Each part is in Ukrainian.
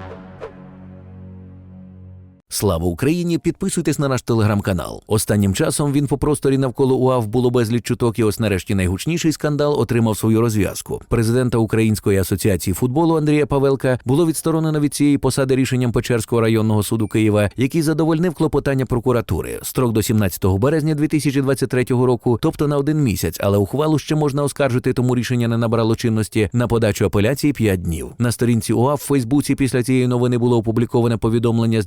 Thank you. Слава Україні! Підписуйтесь на наш телеграм-канал. Останнім часом він по просторі навколо УАВ було безліч чуток, і ось нарешті найгучніший скандал отримав свою розв'язку. Президента Української асоціації футболу Андрія Павелка було відсторонено від цієї посади рішенням Печерського районного суду Києва, який задовольнив клопотання прокуратури. Строк до 17 березня 2023 року, тобто на один місяць, але ухвалу ще можна оскаржити, тому рішення не набрало чинності на подачу апеляції 5 днів. На сторінці УАВ в Фейсбуці після цієї новини було опубліковане повідомлення з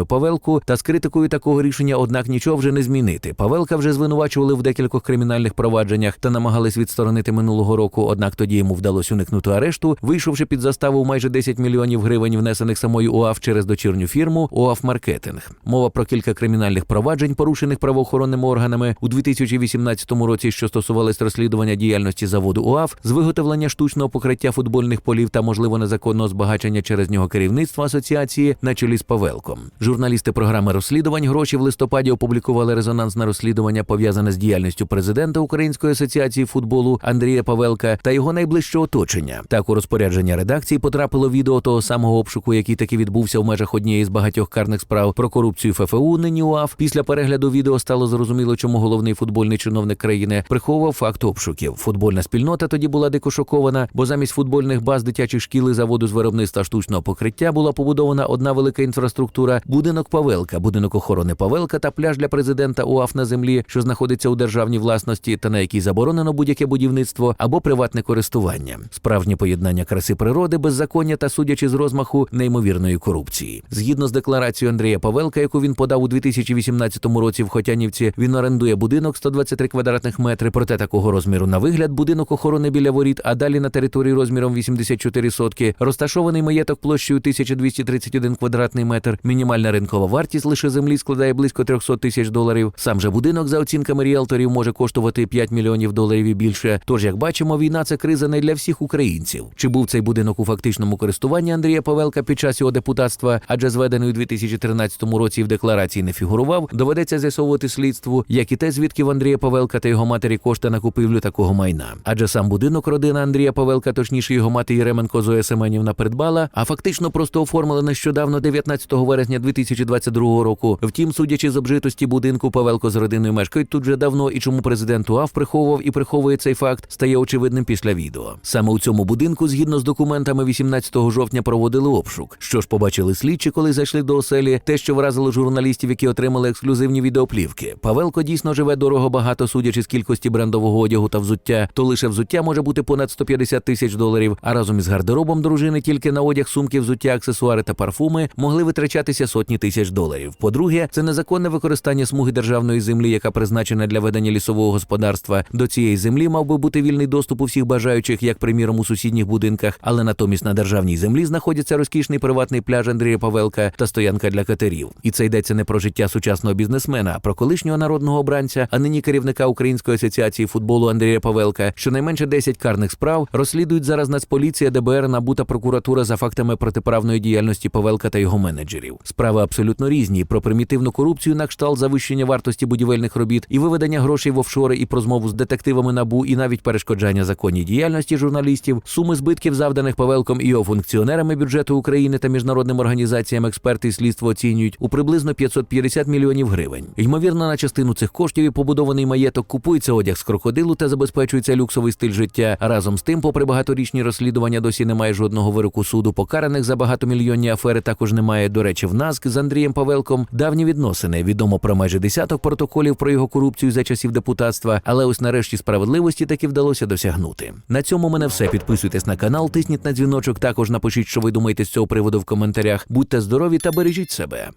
дифірандами Павелку та з критикою такого рішення, однак нічого вже не змінити. Павелка вже звинувачували в декількох кримінальних провадженнях та намагались відсторонити минулого року. Однак тоді йому вдалося уникнути арешту, вийшовши під заставу майже 10 мільйонів гривень, внесених самою УАВ через дочірню фірму УАВ Маркетинг. Мова про кілька кримінальних проваджень, порушених правоохоронними органами у 2018 році, що стосувались розслідування діяльності заводу УАВ, з виготовлення штучного покриття футбольних полів та можливо незаконного збагачення через нього керівництва асоціації на чолі з Павелком. Журналісти програми розслідувань гроші в листопаді опублікували резонансне розслідування, пов'язане з діяльністю президента Української асоціації футболу Андрія Павелка та його найближчого оточення. Так у розпорядження редакції потрапило відео того самого обшуку, який таки відбувся в межах однієї з багатьох карних справ про корупцію ФФУ. Нині УАФ. Після перегляду відео стало зрозуміло, чому головний футбольний чиновник країни приховував факт обшуків. Футбольна спільнота тоді була дико шокована, бо замість футбольних баз дитячих шкіл і заводу з виробництва штучного покриття була побудована одна велика інфраструктура, будинок Павелка, будинок охорони Павелка та пляж для президента УАФ на землі, що знаходиться у державній власності, та на якій заборонено будь-яке будівництво або приватне користування. Справжнє поєднання краси природи, беззаконня та судячи з розмаху неймовірної корупції. Згідно з декларацією Андрія Павелка, яку він подав у 2018 році в Хотянівці, він орендує будинок 123 квадратних метри. Проте такого розміру на вигляд будинок охорони біля воріт, а далі на території розміром 84 сотки, розташований маєток площею 1231 квадратний метр. Мінімальна ринкова вартість лише землі складає близько 300 тисяч доларів. Сам же будинок за оцінками ріелторів може коштувати 5 мільйонів доларів і більше. Тож, як бачимо, війна це криза не для всіх українців. Чи був цей будинок у фактичному користуванні Андрія Павелка під час його депутатства, адже зведений у 2013 році в декларації не фігурував, доведеться з'ясовувати слідству, як і те, звідки в Андрія Павелка та його матері кошти на купівлю такого майна. Адже сам будинок родина Андрія Павелка, точніше його мати Єременко Зоя Семенівна придбала, а фактично просто оформили нещодавно 19 вересня 2022 року. Втім, судячи з обжитості будинку, Павелко з родиною мешкають тут вже давно, і чому президент УАВ приховував і приховує цей факт, стає очевидним після відео. Саме у цьому будинку, згідно з документами, 18 жовтня проводили обшук. Що ж побачили слідчі, коли зайшли до оселі, те, що вразило журналістів, які отримали ексклюзивні відеоплівки. Павелко дійсно живе дорого багато, судячи з кількості брендового одягу та взуття, то лише взуття може бути понад 150 тисяч доларів. А разом із гардеробом дружини тільки на одяг, сумки, взуття, аксесуари та парфуми могли витрачатися сотні тисяч доларів. По-друге, це незаконне використання смуги державної землі, яка призначена для ведення лісового господарства. До цієї землі мав би бути вільний доступ у всіх бажаючих, як приміром у сусідніх будинках, але натомість на державній землі знаходиться розкішний приватний пляж Андрія Павелка та стоянка для катерів. І це йдеться не про життя сучасного бізнесмена, а про колишнього народного обранця, а нині керівника Української асоціації футболу Андрія Павелка. Щонайменше 10 карних справ розслідують зараз Нацполіція, ДБР, НАБУ та прокуратура за фактами протиправної діяльності Павелка та його менеджерів. Справи абсолютно різні про примітивну корупцію на кшталт завищення вартості будівельних робіт і виведення грошей в офшори, і про змову з детективами набу, і навіть перешкоджання законній діяльності журналістів, суми збитків, завданих Павелком і функціонерами бюджету України та міжнародним організаціям експерти і слідство оцінюють у приблизно 550 мільйонів гривень. Ймовірно, на частину цих коштів і побудований маєток купується одяг з крокодилу та забезпечується люксовий стиль життя. Разом з тим, попри багаторічні розслідування, досі немає жодного вироку суду. Покараних за багатомільйонні афери також немає. До речі, в НАСК з Андрієм Павелком давні відносини. Відомо про майже десяток протоколів про його корупцію за часів депутатства, але ось нарешті справедливості таки вдалося досягнути. На цьому мене все. Підписуйтесь на канал, тисніть на дзвіночок. Також напишіть, що ви думаєте з цього приводу в коментарях. Будьте здорові та бережіть себе.